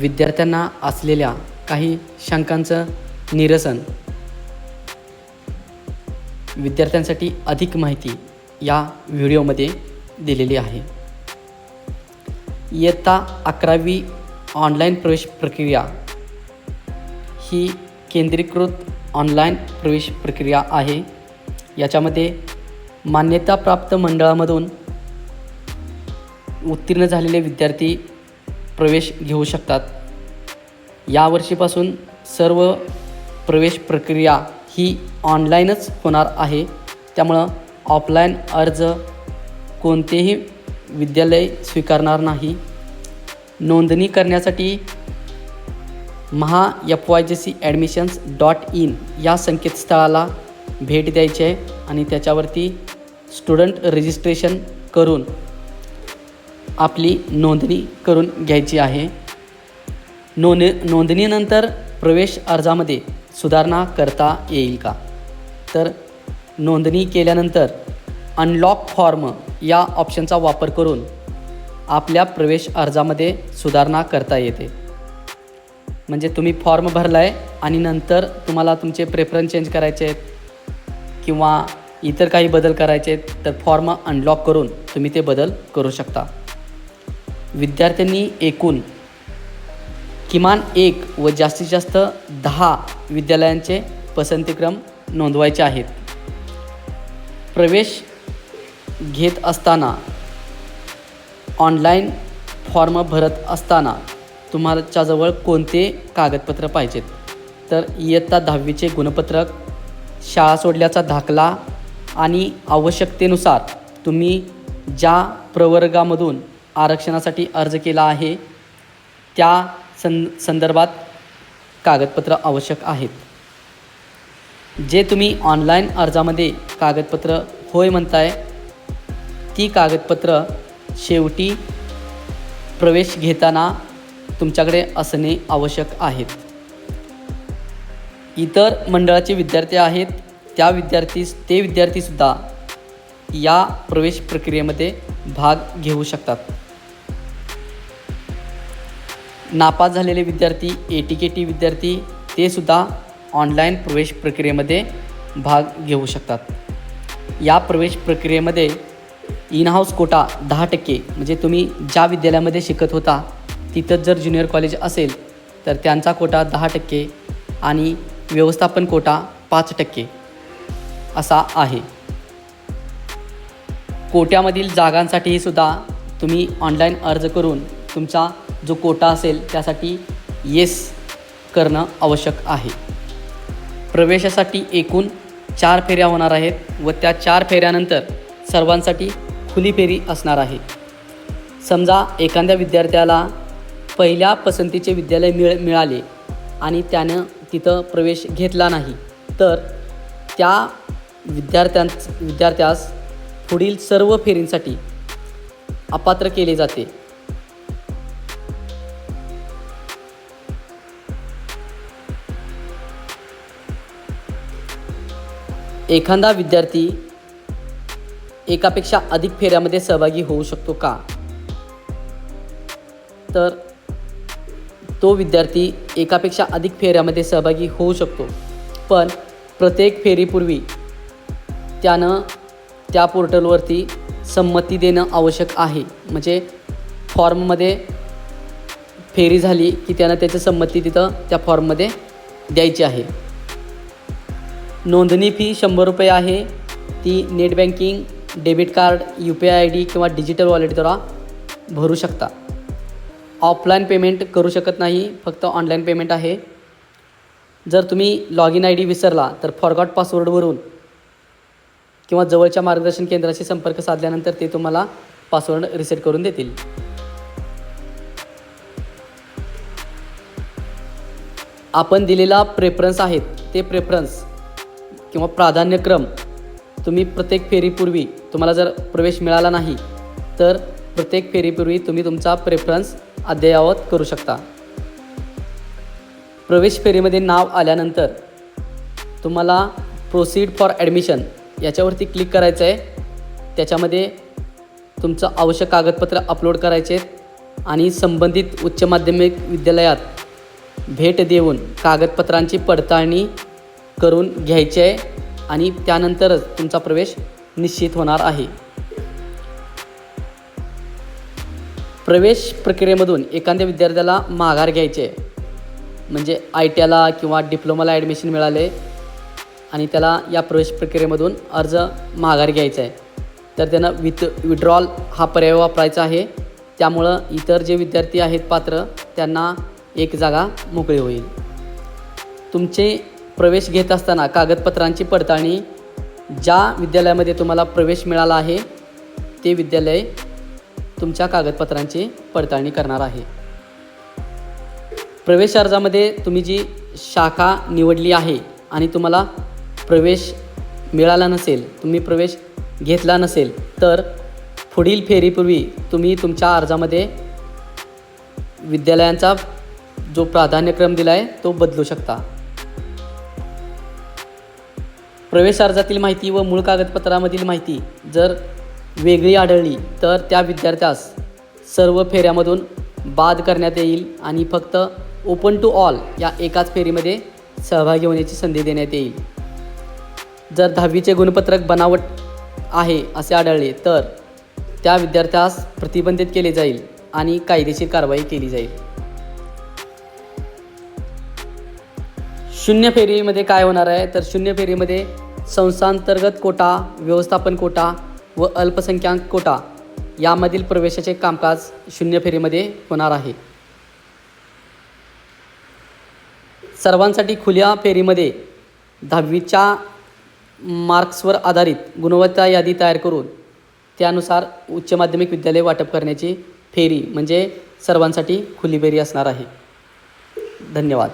विद्यार्थ्यांना असलेल्या काही शंकांचं निरसन. विद्यार्थ्यांसाठी अधिक माहिती या व्हिडिओमध्ये दिलेली आहे. इयत्ता अकरावी ऑनलाईन प्रवेश प्रक्रिया ही केंद्रीकृत ऑनलाईन प्रवेश प्रक्रिया आहे. याच्यामध्ये मान्यताप्राप्त मंडळामधून उत्तीर्ण झालेले विद्यार्थी प्रवेश घेऊ शकतात. यावर्षीपासून सर्व प्रवेश प्रक्रिया ही ऑनलाईनच होणार आहे. त्यामुळं ऑफलाईन अर्ज कोणतेही विद्यालय स्वीकारणार नाही. नोंदणी करण्यासाठी Maha F Y J C admissions dot in या संकेतस्थळाला भेट द्यायची आहे आणि त्याच्यावरती स्टुडंट रजिस्ट्रेशन करून आपली नोंदणी करून घ्यायची आहे. नोंद नोंदणीनंतर प्रवेश अर्जामध्ये सुधारणा करता येईल का? तर नोंदणी केल्यानंतर अनलॉक फॉर्म या ऑप्शनचा वापर करून आपल्या प्रवेश अर्जामध्ये सुधारणा करता येते. म्हणजे तुम्ही फॉर्म भरला आहे आणि नंतर तुम्हाला तुमचे प्रेफरन्स चेंज करायचे आहेत किंवा इतर काही बदल करायचे आहेत तर फॉर्म अनलॉक करून तुम्ही ते बदल करू शकता. विद्यार्थ्यांनी एकूण किमान एक व जास्तीत जास्त दहा विद्यालयांचे पसंतीक्रम नोंदवायचे आहेत. प्रवेश घेत असताना ऑनलाईन फॉर्म भरत असताना तुम्हाच्याजवळ कोणते कागदपत्र पाहिजेत? तर इयत्ता दहावीचे गुणपत्रक शाळा सोडल्याचा दाखला आणि आवश्यकतेनुसार तुम्ही ज्या प्रवर्गामधून आरक्षणासाठी अर्ज केला आहे त्या सं संदर्भात कागदपत्र आवश्यक आहेत. जे तुम्ही ऑनलाईन अर्जामध्ये कागदपत्र होय म्हणताय ती कागदपत्र शेवटी प्रवेश घेताना तुमच्याकडे असणे आवश्यक आहेत. इतर मंडळाचे विद्यार्थी आहेत त्या विद्यार्थी ते विद्यार्थीसुद्धा या प्रवेश प्रक्रियेमध्ये भाग घेऊ शकतात. नापास झालेले विद्यार्थी ए टी के टी विद्यार्थी ते सुद्धा ऑनलाईन प्रवेश प्रक्रियेमध्ये भाग घेऊ शकतात. या प्रवेश प्रक्रियेमध्ये इन हाऊस कोटा दहा टक्के म्हणजे तुम्ही ज्या विद्यालयामध्ये शिकत होता तिथंच जर ज्युनियर कॉलेज असेल तर त्यांचा कोटा दहा टक्के आणि व्यवस्थापन कोटा पाच टक्के असा आहे. कोट्यामधील जागांसाठीही सुद्धा तुम्ही ऑनलाईन अर्ज करून तुमचा जो कोटा असेल त्यासाठी येस करणं आवश्यक आहे. प्रवेशासाठी एकूण चार फेऱ्या होणार आहेत व त्या चार फेऱ्यानंतर सर्वांसाठी खुली फेरी असणार आहे. समजा एखाद्या विद्यार्थ्याला पहिल्या पसंतीचे विद्यालय मिळ मिळाले आणि त्यानं तिथं प्रवेश घेतला नाही तर त्या विद्यार्थ्यां विद्यार्थ्यास पुढील सर्व फेरींसाठी अपात्र केले जाते. एखादा विद्यार्थी एकापेक्षा अधिक फेऱ्यामध्ये सहभागी होऊ शकतो का? तर तो विद्यार्थी एकापेक्षा अधिक फेऱ्यामध्ये सहभागी होऊ शकतो. पण प्रत्येक फेरीपूर्वी त्यानं त्या पोर्टलवरती संमती देणं आवश्यक आहे. म्हणजे फॉर्ममध्ये फेरी झाली की त्यानं त्याची संमती तिथं त्या फॉर्ममध्ये द्यायची आहे. नोंदणी फी शंभर रुपये आहे. ती net banking debit card U P I I D किंवा डिजिटल वॉलेटद्वारा भरू शकता. ऑफलाईन पेमेंट करू शकत नाही फक्त ऑनलाईन पेमेंट आहे. जर तुम्ही लॉग इन आय डी विसरला तर फॉरगॉट पासवर्डवरून किंवा जवळच्या मार्गदर्शन केंद्राशी संपर्क साधल्यानंतर ते तुम्हाला पासवर्ड रिसेट करून देतील. आपण दिलेला प्रेफरन्स आहेत ते प्रेफरन्स किंवा प्राधान्यक्रम तुम्ही प्रत्येक फेरीपूर्वी तुम्हाला जर प्रवेश मिळाला नाही तर प्रत्येक फेरीपूर्वी तुम्ही तुमचा प्रेफरन्स अद्ययावत करू शकता. प्रवेश फेरीमध्ये नाव आल्यानंतर तुम्हाला प्रोसीड फॉर ॲडमिशन याच्यावरती क्लिक करायचं आहे. त्याच्यामध्ये तुमचं आवश्यक कागदपत्र अपलोड करायचे आहेत आणि संबंधित उच्च माध्यमिक विद्यालयात भेट देऊन कागदपत्रांची पडताळणी करून घ्यायचे आहे आणि त्यानंतरच तुमचा प्रवेश निश्चित होणार आहे. प्रवेश प्रक्रियेमधून एखाद्या विद्यार्थ्याला माघार घ्यायचे आहे. म्हणजे आय टी आयला किंवा डिप्लोमाला ॲडमिशन मिळाले आणि त्याला या प्रवेश प्रक्रियेमधून अर्ज माघार घ्यायचा आहे. तर त्यांना विथ विड्रॉल हा पर्याय वापरायचा आहे. त्यामुळं इतर जे विद्यार्थी आहेत पात्र त्यांना एक जागा मोकळी होईल. तुमचे प्रवेश घेत असताना कागदपत्रांची पडताळणी ज्या विद्यालयामध्ये तुम्हाला प्रवेश मिळाला आहे ते विद्यालय तुमच्या कागदपत्रांची पडताळणी करणार आहे. प्रवेश अर्जामध्ये तुम्ही जी शाखा निवडली आहे आणि तुम्हाला प्रवेश मिळाला नसेल तुम्ही प्रवेश घेतला नसेल तर पुढील फेरीपूर्वी तुम्ही तुमच्या अर्जामध्ये विद्यालयांचा जो प्राधान्यक्रम दिला आहे तो बदलू शकता. प्रवेश अर्जातील माहिती व मूळ कागदपत्रामधील माहिती जर वेगळी आढळली तर त्या विद्यार्थ्यास सर्व फेऱ्यामधून बाद करण्यात येईल आणि फक्त ओपन टू ऑल या एकाच फेरीमध्ये सहभागी होण्याची संधी देण्यात येईल. जर दहावीचे गुणपत्रक बनावट आहे असे आढळले तर त्या विद्यार्थ्यास प्रतिबंधित केले जाईल आणि कायदेशीर कारवाई केली जाईल. शून्य फेरीमध्ये काय होणार आहे? तर शून्य फेरीमध्ये संस्थांतर्गत कोटा व्यवस्थापन कोटा व अल्पसंख्याक कोटा यामधील प्रवेशाचे कामकाज शून्य फेरीमध्ये होणार आहे. सर्वांसाठी खुल्या फेरीमध्ये दहावीच्या मार्क्सवर आधारित गुणवत्ता यादी तयार करून त्यानुसार उच्च माध्यमिक विद्यालय वाटप करण्याची फेरी म्हणजे सर्वांसाठी खुली फेरी असणार आहे. धन्यवाद.